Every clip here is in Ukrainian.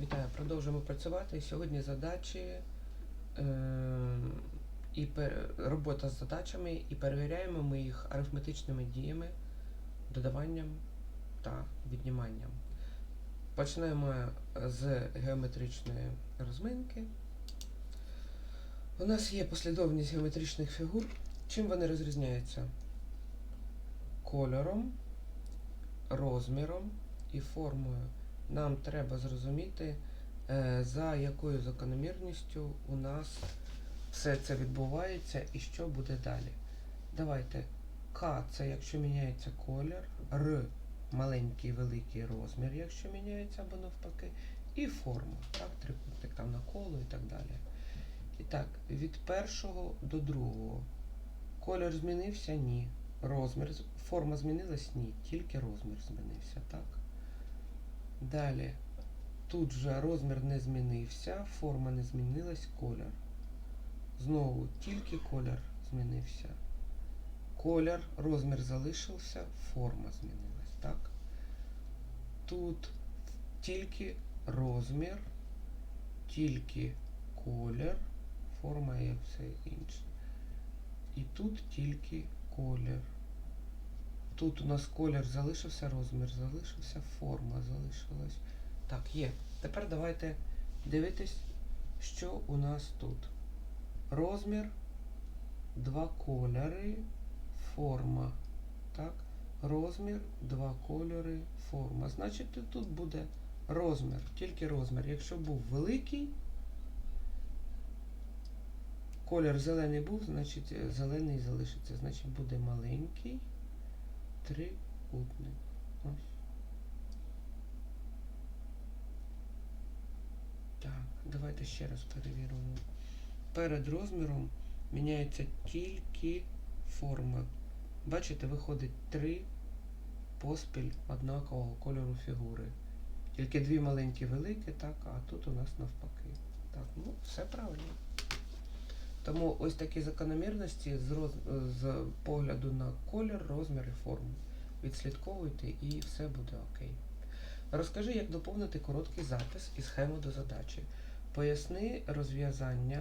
Вітаю, продовжуємо працювати. Сьогодні задачі е, і пер- робота з задачами і перевіряємо ми їх арифметичними діями, додаванням та відніманням. Почнемо з геометричної розминки. У нас є послідовність геометричних фігур. Чим вони розрізняються? Кольором, розміром і формою нам треба зрозуміти, е, за якою закономірністю у нас все це відбувається і що буде далі. Давайте. К це якщо міняється колір, Р маленький великий розмір, якщо міняється або навпаки, і форма. Так, трикутник там на коло і так далі. І так, від першого до другого. Колір змінився? Ні. Розмір, форма змінилась? Ні. Тільки розмір змінився, так? Далі. Тут же розмір не змінився, форма не змінилась, колір. Знову тільки колір змінився. Колір, розмір залишився, форма змінилась, так? Тут тільки розмір, тільки колір, форма і все інше. І тут тільки колір. Тут у нас колір залишився, розмір залишився, форма залишилась. Так, є. Тепер давайте дивитись, що у нас тут. Розмір, два кольори, форма. Так? Розмір, два кольори, форма. Значить, тут буде розмір, тільки розмір. Якщо був великий, колір зелений був, значить е, зелений залишиться. Значить буде маленький трикутник. Ось. Так, давайте ще раз перевіримо. Перед розміром міняється тільки форма. Бачите, виходить три поспіль однакового кольору фігури. Тільки дві маленькі великі, так, а тут у нас навпаки. Так, ну, все правильно. Тому ось такі закономірності з, роз... з погляду на колір, розмір і форму. Відслідковуйте і все буде окей. Розкажи, як доповнити короткий запис і схему до задачі. Поясни розв'язання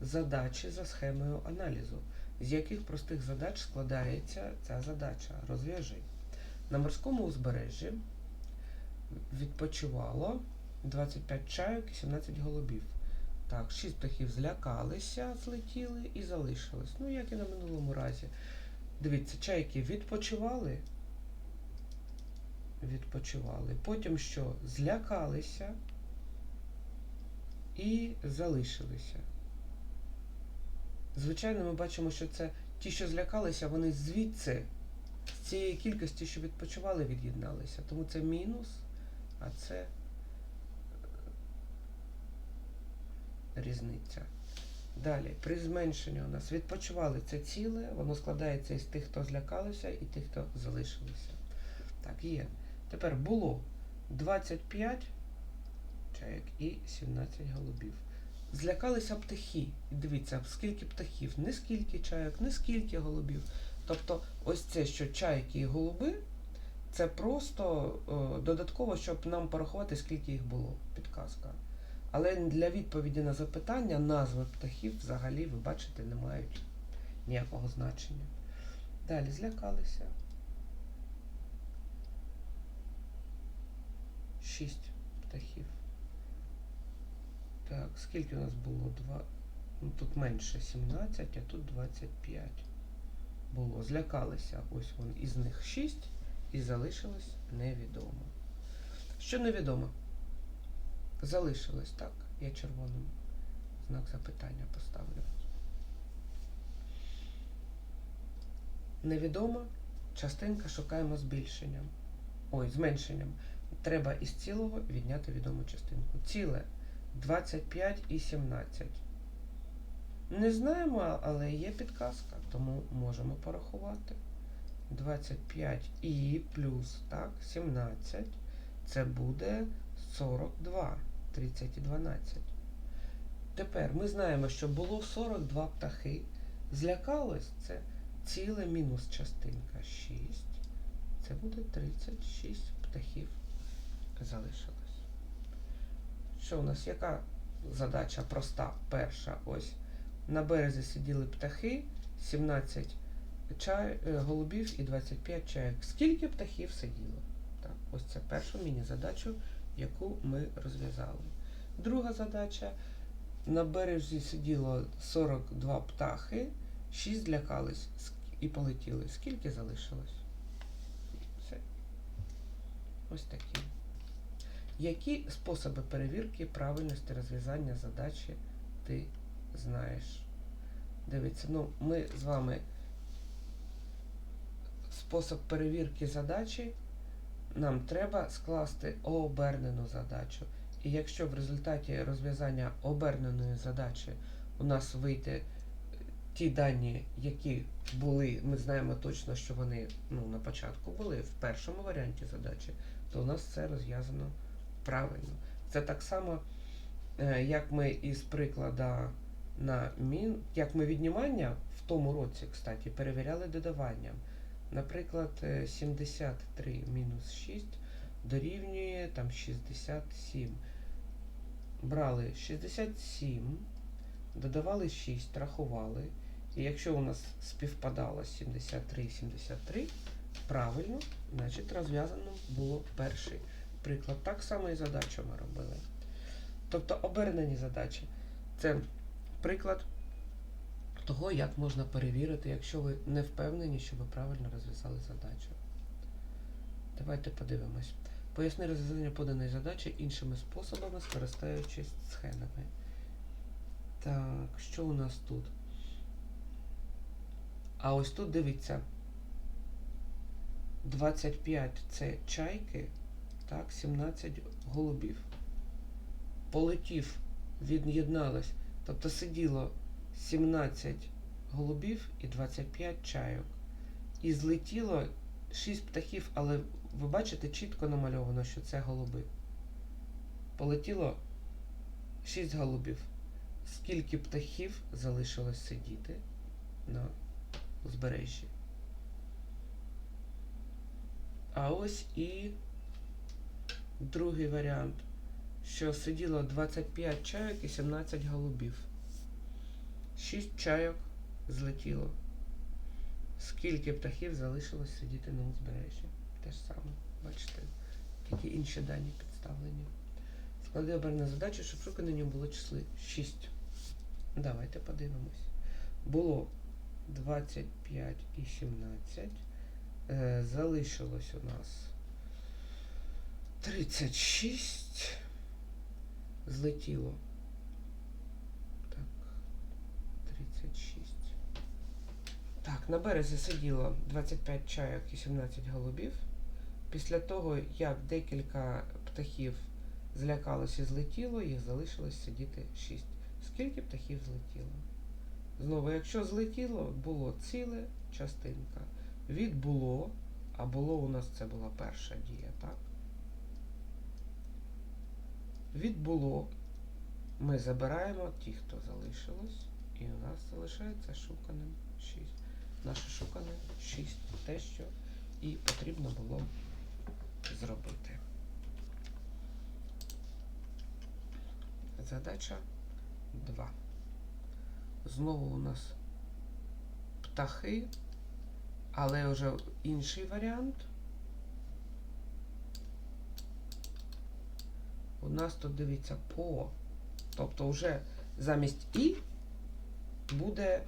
задачі за схемою аналізу. З яких простих задач складається ця задача? Розв'яжи. На морському узбережжі відпочивало 25 чайок і 17 голубів. Так, 6 птахів злякалися, злетіли і залишились. Ну, як і на минулому разі. Дивіться, чайки відпочивали. Відпочивали. Потім що? Злякалися і залишилися. Звичайно, ми бачимо, що це ті, що злякалися, вони звідси, з цієї кількості, що відпочивали, від'єдналися. Тому це мінус, а це різниця. Далі, при зменшенні у нас відпочивали це ціле, воно складається із тих, хто злякалися, і тих, хто залишилися. Так, є. Тепер було 25 чаєк і 17 голубів. Злякалися птахи. Дивіться, скільки птахів, не скільки чайок, не скільки голубів. Тобто, ось це, що чайки і голуби, це просто е, додатково, щоб нам порахувати, скільки їх було. Підказка. Але для відповіді на запитання назви птахів взагалі, ви бачите, не мають ніякого значення. Далі злякалися. Шість птахів. Так, скільки у нас було? Два. Ну, тут менше 17, а тут 25 було. Злякалися. Ось вон із них 6 і залишилось невідомо. Що невідомо? Залишилось, так? Я червоним знак запитання поставлю. Невідома частинка шукаємо збільшенням. Ой, зменшенням. Треба із цілого відняти відому частинку. Ціле 25 і 17. Не знаємо, але є підказка, тому можемо порахувати. 25 і плюс так, 17. Це буде 42. 30 і 12. Тепер ми знаємо, що було 42 птахи. Злякалось це ціле мінус частинка 6. Це буде 36 птахів залишилось. що у нас яка задача проста? Перша, ось. На березі сиділи птахи, 17 чай, е, голубів і 25 чаєк. Скільки птахів сиділо? Так, ось це першу міні-задачу, яку ми розв'язали. Друга задача. На березі сиділо 42 птахи, 6 злякались і полетіли. Скільки залишилось? Все. Ось такі. Які способи перевірки правильності розв'язання задачі ти знаєш? Дивіться, ну ми з вами спосіб перевірки задачі нам треба скласти обернену задачу. І якщо в результаті розв'язання оберненої задачі у нас вийде ті дані, які були, ми знаємо точно, що вони ну, на початку були в першому варіанті задачі, то у нас це розв'язано правильно. Це так само, е, як ми із приклада на мін, як ми віднімання в тому році, кстати, перевіряли додаванням. Наприклад, е, 73 мінус 6 дорівнює там 67. Брали 67, додавали 6, рахували. І якщо у нас співпадало 73 і 73, правильно, значить розв'язано було перший приклад. Так само і задачу ми робили. Тобто обернені задачі. Це приклад того, як можна перевірити, якщо ви не впевнені, що ви правильно розв'язали задачу. Давайте подивимось. Поясни розв'язання поданої задачі іншими способами, скористаючись схемами. Так, що у нас тут? А ось тут дивіться. 25 це чайки, так, 17 голубів. Полетів, від'єдналось. Тобто сиділо 17 голубів і 25 чайок. І злетіло 6 птахів, але ви бачите, чітко намальовано, що це голуби. Полетіло 6 голубів. Скільки птахів залишилось сидіти на узбережжі? А ось і другий варіант, що сиділо 25 чайок і 17 голубів. 6 чайок злетіло. Скільки птахів залишилось сидіти на узбережжі? Те ж саме, бачите, тільки інші дані підставлені. Склади оберне задачу, щоб шуканення було числи 6. Давайте подивимось. Було 25 і 17. Е, залишилось у нас 36. Злетіло. Так. 36. Так, на березі сиділо 25 чайок і 17 голубів. Після того, як декілька птахів злякалось і злетіло, їх залишилось сидіти 6. Скільки птахів злетіло? Знову, якщо злетіло, було ціле частинка. Від було, а було у нас це була перша дія, так? Від було ми забираємо ті, хто залишилось, і у нас залишається шуканим 6. Наше шукане 6. Те, що і потрібно було зробити. Задача 2. Знову у нас птахи, але вже інший варіант. У нас тут дивіться по. Тобто вже замість і буде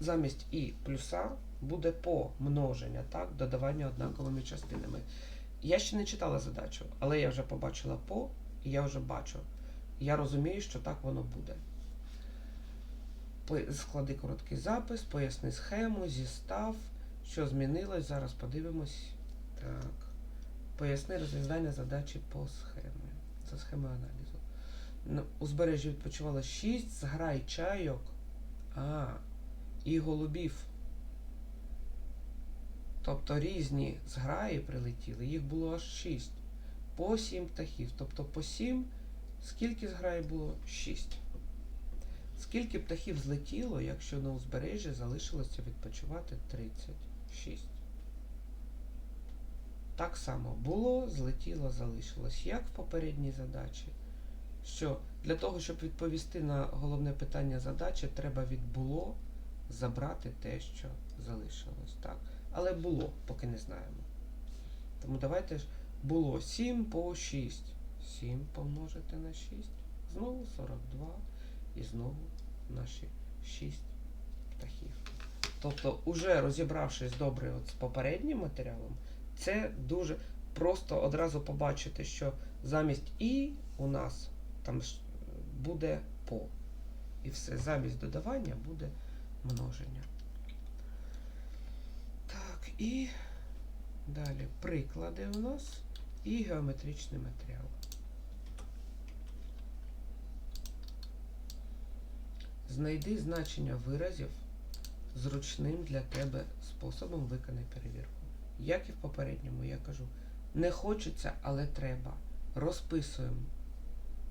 замість і плюса буде по множення, так, додавання однаковими частинами. Я ще не читала задачу, але я вже побачила по, і я вже бачу. Я розумію, що так воно буде. Склади короткий запис, поясни схему, зістав, що змінилось. Зараз подивимось. Так. Поясни розв'язання задачі по схемі. За схемою аналізу. На узбережжі відпочивало 6 зграй чайок. А, і голубів. Тобто різні зграї прилетіли, їх було аж 6. По 7 птахів. Тобто по 7, скільки зграй було? 6. Скільки птахів злетіло, якщо на узбережжі залишилося відпочивати 36? Так само було, злетіло, залишилось. Як в попередній задачі? що для того, щоб відповісти на головне питання задачі, треба від забрати те, що залишилось. Так? Але було, поки не знаємо. Тому давайте ж було 7 по 6. 7 помножити на 6. Знову 42. І знову наші 6 птахів. Тобто, уже розібравшись добре от з попереднім матеріалом, це дуже просто одразу побачити, що замість і у нас там буде по. І все, замість додавання буде множення. Так, і далі приклади у нас і геометричний матеріал. Знайди значення виразів зручним для тебе способом виконай перевірку. Як і в попередньому, я кажу, не хочеться, але треба. Розписуємо.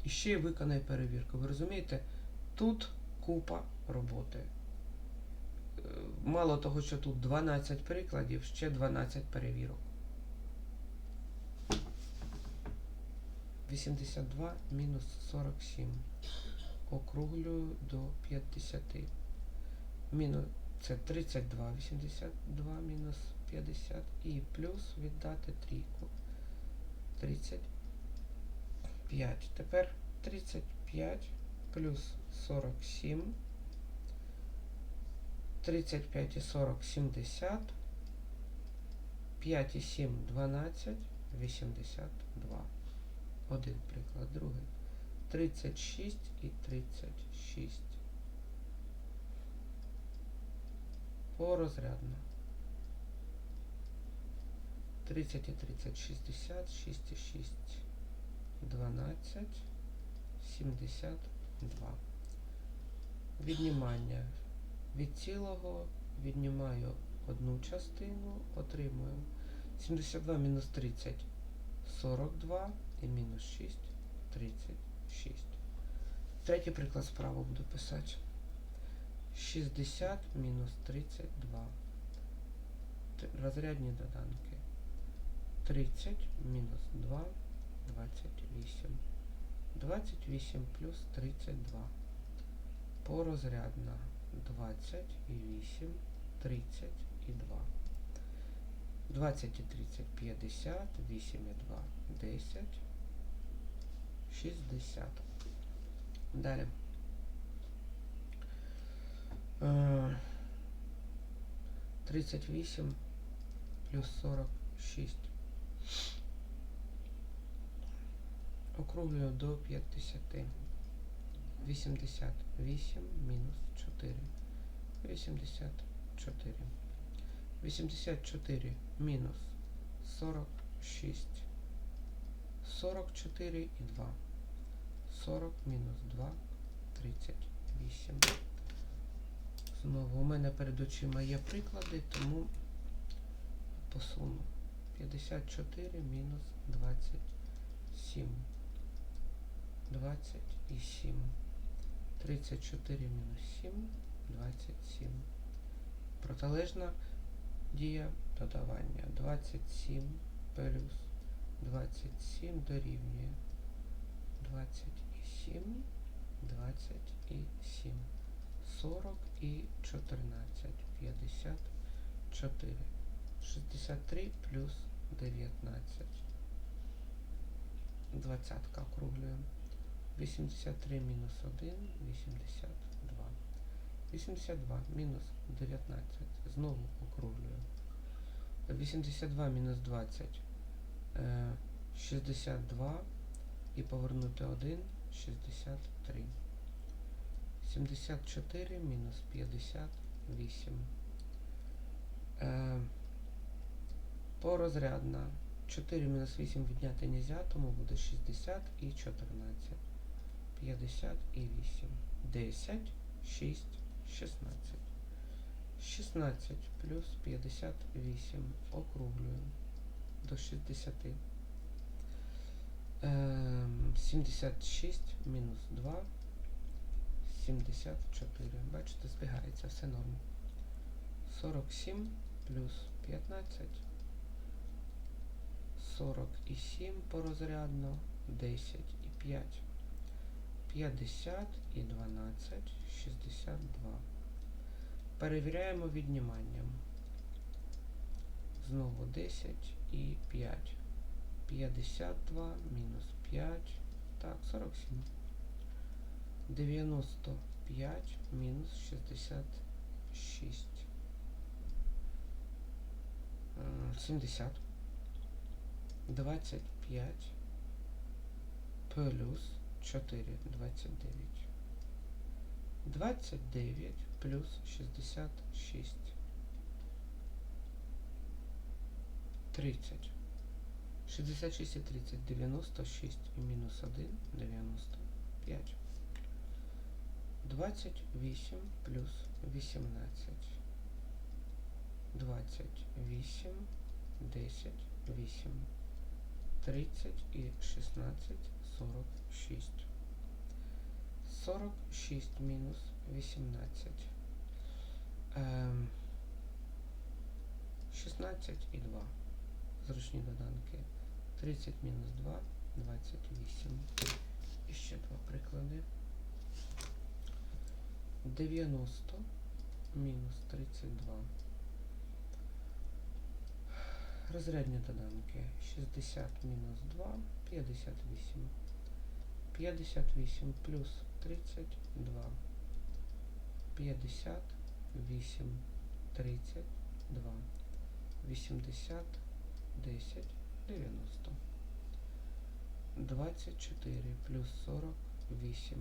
І ще й виконай перевірку. Ви розумієте, тут купа роботи. Мало того, що тут 12 прикладів, ще 12 перевірок. 82 мінус 47. Округлюю до 50. Мінус це 32, 82 мінус 50 і плюс віддати трійку. 35. Тепер 35 плюс 47. 35 і 40 70. 5 і 7 12. 82. Один приклад, другий. 36 і 36. Порозрядно. 30 і 30, 60, 6 і 6, 12, 72. Віднімання. Від цілого віднімаю одну частину, отримую 72 мінус 30, 42 і мінус 6, 36. Третій приклад справа буду писати. 60 мінус 32. Розрядні доданки. 30 мінус 2, 28. 28 плюс 32. Порозрядна 20 і 8, 30 і 2. 20 і 30 50, 8 і 2 10, 60. Далі. Е, 38 плюс 46. Округлюю до 50. 88 мінус 4. 84. 84 мінус 46. 44 і 2. 40 мінус 2. 38. Знову у мене перед очима є приклади, тому посуну. 54 мінус 27. 27. 34 мінус 7. 27. Протилежна дія додавання. 27 плюс 27 дорівнює 27, 27. 40 і 14, 54. 63 плюс 19. Двадцятка округлюємо. 83 мінус 1, 82. 82 мінус 19. Знову округлюємо. 82 мінус 20. е, 62 і повернути 1, 63. 74 мінус 58. Е, порозрядна. 4 мінус 8 відняти нельзя, тому буде 60 і 14. 50 і 8. 10, 6, 16. 16 плюс 58. Округлюємо до 60. Ем, 76 мінус 2. 74. Бачите, збігається, все норм. 47 плюс 15. 47 порозрядно. 10 і 5. 50 і 12, 62. Перевіряємо відніманням. Знову 10 і 5. 52 мінус 5. Так, 47. 95 мінус 66. Е, 70. 25 плюс 4, 29. 29 плюс 66. 30. 66 і 30, 96 і мінус 1, 95. 28 плюс 18. 28, 10, 8. 30 і 16, 46. 46 мінус 18. Ем, 16 і 2. Зручні доданки. 30 мінус 2, 28. І ще два приклади. 90 мінус 32. Розрядні доданки. 60 мінус 2, 58. 58 плюс 32. 58, 32. 80, 10, 90. 24 плюс 48.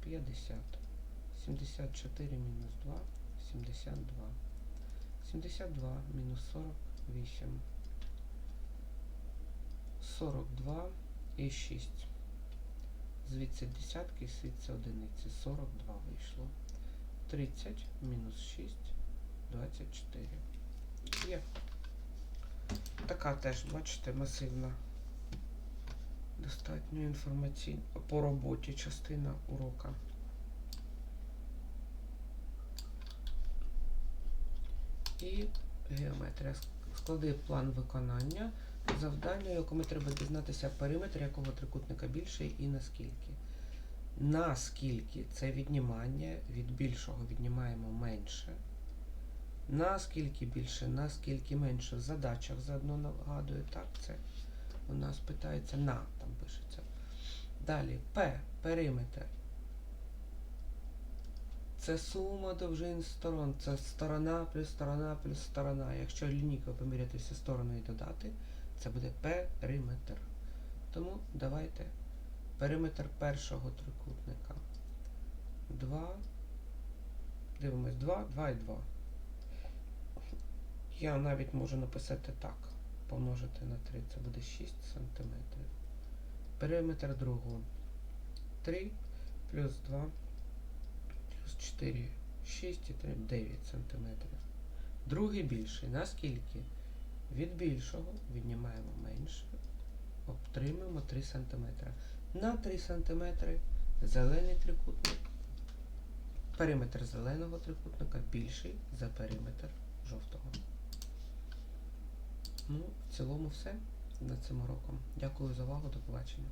50. 74 мінус 2, 72. 72 мінус 48. 42 і 6. Звідси десятки, звідси одиниці. 42 вийшло. 30 мінус 6, 24. Є. Така теж, бачите, масивна. Достатньо інформаційна по роботі частина урока. І геометрія. Склади план виконання. Завдання, якому треба дізнатися периметр якого трикутника більший і наскільки. Наскільки це віднімання, від більшого віднімаємо менше. Наскільки більше, наскільки менше в задачах заодно нагадую, так, це у нас питається на, там пишеться. Далі П, периметр. Це сума довжин сторон. Це сторона плюс сторона плюс сторона. Якщо лінійко поміряти всі сторони і додати, це буде периметр. Тому давайте периметр першого трикутника. 2. Дивимось 2, 2 і 2. Я навіть можу написати так. Помножити на 3, це буде 6 см. Периметр другого. 3 плюс 2 плюс 4, 6 і 3, 9 см. Другий більший. Наскільки? Від більшого віднімаємо менше, отримаємо 3 см. На 3 см зелений трикутник, периметр зеленого трикутника більший за периметр жовтого. Ну, в цілому все над цим уроком. Дякую за увагу, до побачення.